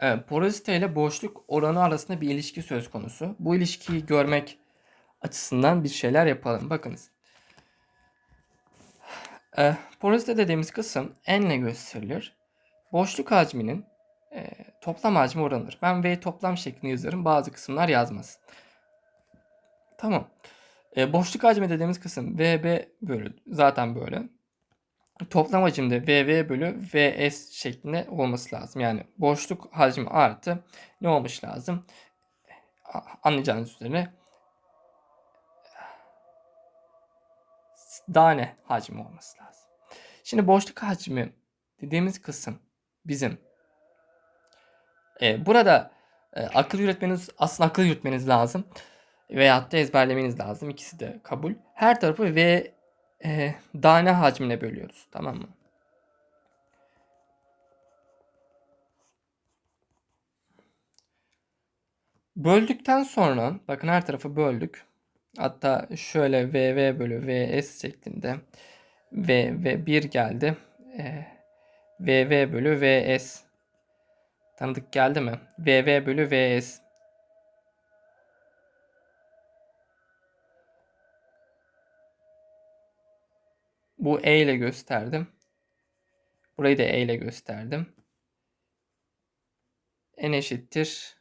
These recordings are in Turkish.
Evet, porosite ile boşluk oranı arasında bir ilişki söz konusu. Bu ilişkiyi görmek açısından bir şeyler yapalım. Bakınız. E, porosite dediğimiz kısım n ile gösterilir. Boşluk hacminin e, toplam hacmi oranıdır. Ben V toplam şeklinde yazarım. Bazı kısımlar yazmaz. Tamam. E, boşluk hacmi dediğimiz kısım VB bölü zaten böyle. Toplam hacimde VV bölü VS şeklinde olması lazım. Yani boşluk hacmi artı ne olmuş lazım? Anlayacağınız üzere tane hacmi olması lazım. Şimdi boşluk hacmi dediğimiz kısım bizim e, burada e, akıl yürütmeniz aslında akıl yürütmeniz lazım veyahut da ezberlemeniz lazım. İkisi de kabul. Her tarafı V e, tane hacmine bölüyoruz. Tamam mı? Böldükten sonra bakın her tarafı böldük. Hatta şöyle VV bölü VS şeklinde V ve 1 geldi. E, VV bölü VS tanıdık geldi mi? VV bölü VS Bu E ile gösterdim. Burayı da E ile gösterdim. N eşittir.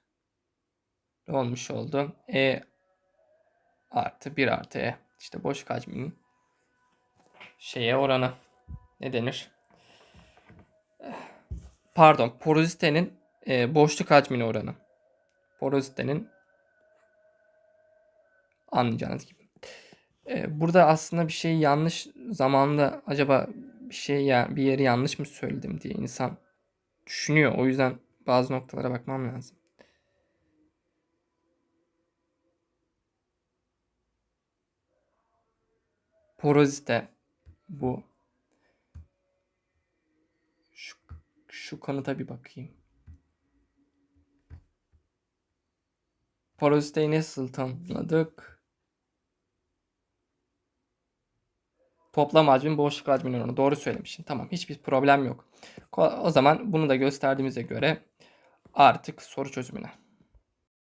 Ne olmuş oldu? E artı 1 artı E. İşte boş hacminin şeye oranı. Ne denir? Pardon. Porozitenin e, boşluk hacmine oranı. Porozitenin anlayacağınız gibi. E, burada aslında bir şey yanlış zamanda acaba bir şey ya bir yeri yanlış mı söyledim diye insan düşünüyor. O yüzden bazı noktalara bakmam lazım. Porozite bu. Şu, şu kanıta bir bakayım. Poroziteyi nasıl tanımladık? Toplam hacmin boşluk hacminin oranı. Doğru söylemişsin. Tamam. Hiçbir problem yok. O zaman bunu da gösterdiğimize göre artık soru çözümüne.